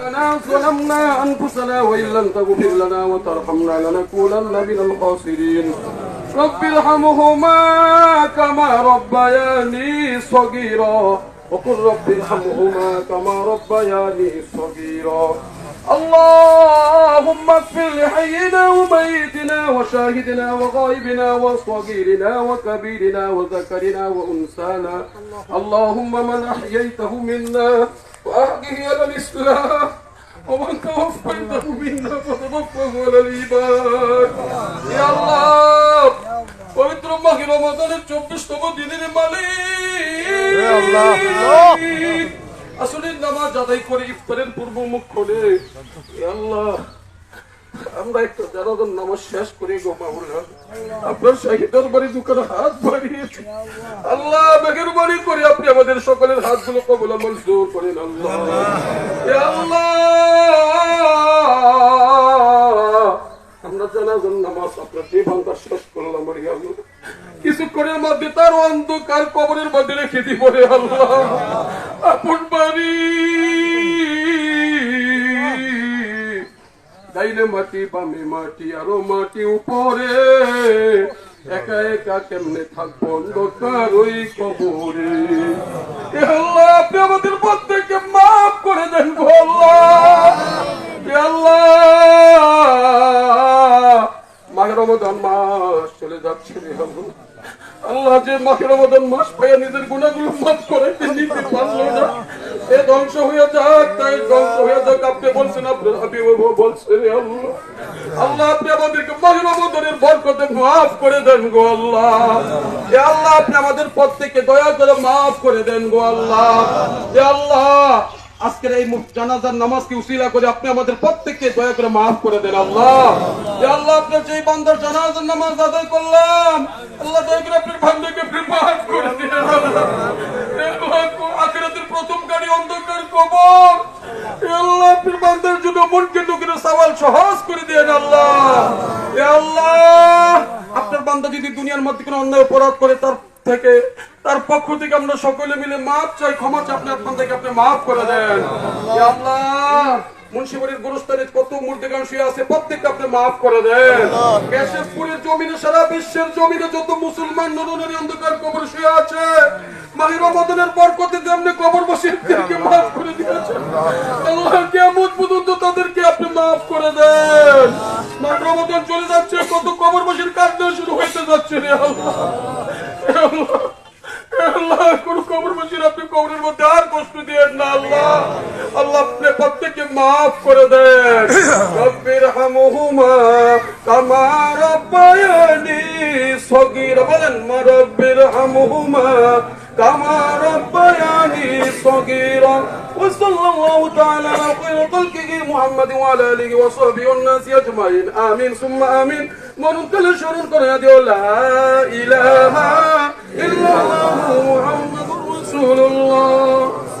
ربنا ظلمنا أنفسنا وإن لم تغفر لنا وترحمنا لنكونن من الخاسرين. رب ارحمهما كما ربياني صغيرا. وقل رب ارحمهما كما ربياني صغيرا. اللهم اغفر لحينا وميتنا وشاهدنا وغائبنا وصغيرنا وكبيرنا وذكرنا وأنثانا. اللهم من أحييته منا واحيه على الاسلام ومن توفيته منا فتوفه على الايمان يا الله পবিত্র মাহি রমাদানের চব্বিশতম দিনের মালিক আসলে নামাজ আদায় করে ইফতারের পূর্ব মুখ খোলে এ আল্লাহ আমরা একটা জানাজার নামাজ শেষ করে গো মাওলা আপনার শাহিদার বাড়ি দোকানে হাত বাড়িয়েছি। আল্লাহ বেগের বাড়ি করে আপনি আমাদের সকলের হাতগুলো কবল মঞ্জুর করেন, আল্লাহ। আল্লাহ। আমরা জানাজার নামাজ আপনার যে বান্দা শেষ করলাম আল্লাহ। কিছুক্ষণের মধ্যে তার অন্ধকার কবরের মধ্যে রেখে দিব আল্লাহ। আপন বাড়ি। ডাইনে মাটি, বামে মাটি, আরও মাটি উপরে। একা একা কেমনে থাকব অন্ধকার ওই কবরে? আল্লাহ আমাদের প্রত্যেককে মাফ করে দেন মাস চলে যাচ্ছে আল্লাহ। যে রমজান মাস পাইয়া নিজের গুণাগুলো মাফ করে নিতে পারল না। এ ধ্বংস হয়ে যাক, তাই ধ্বংস হয়ে যাক। আপনি বলছেন আপনার হাবিব আল্লাহ। আপনি আমাদেরকে মাঘ বরকতে মাফ করে দেন গো আল্লাহ। আল্লাহ, আপনি আমাদের প্রত্যেককে দয়া করে মাফ করে দেন গো আল্লাহ। এ আল্লাহ, আজকের এই জানাজার নামাজকে উসিলা করে আপনি আমাদের প্রত্যেককে দয়া করে মাফ করে দেন আল্লাহ। আল্লাহ আপনার যেই বান্দার জানাজার নামাজ আদায় করলাম আল্লাহ দয়া করে আপনার বান্দাকে মাফ করে দিন আল্লাহ। এ আল্লাহ, আখিরাতের প্রথম গাড়ি অন্ধকার কবর। আল্লাহ বান্দার জন্য মনকে লোকের সওয়াল সহজ করে দেন আল্লাহ। আল্লাহ, আপনার বান্দা যদি দুনিয়ার মধ্যে কোনো অন্যায় অপরাধ করে, তার থেকে, তার পক্ষ থেকে আমরা সকলে মিলে মাপ চাই, ক্ষমা চাই আপনি আপনার থেকে আপনি মাফ করে দেন। আল্লাহ মুন্সিবাড়ির গুরুস্থানে কত মূর্তিগান শুয়ে আছে, প্রত্যেককে আপনি মাফ করে দেন। কেশবপুরের জমিনে, সারা বিশ্বের জমিনে যত মুসলমান নরনারী অন্ধকার কবর শুয়ে আছে মাহির রমাদানের বরকতে যেমনি কবর বসিরদেরকে রমাদান চলে যাচ্ছে, কত কবর বসির কাজ শুরু হইতে যাচ্ছে রে আল্লাহ। আল্লাহ আল্লাহ, কোন কবর বসির আপনি কবরের মধ্যে আর কষ্ট দিয়েন না আল্লাহ। আল্লাহ আপনি প্রত্যেককে মাফ করে দেন। রব্বির হামহুমা কামা রব্বায়ানি সগীরা। সগীরা। وصلى الله تعالى على خير خلقه محمد وعلى اله وصحبه والناس اجمعين امين ثم امين منقل شرور قرية لا اله الا الله محمد رسول الله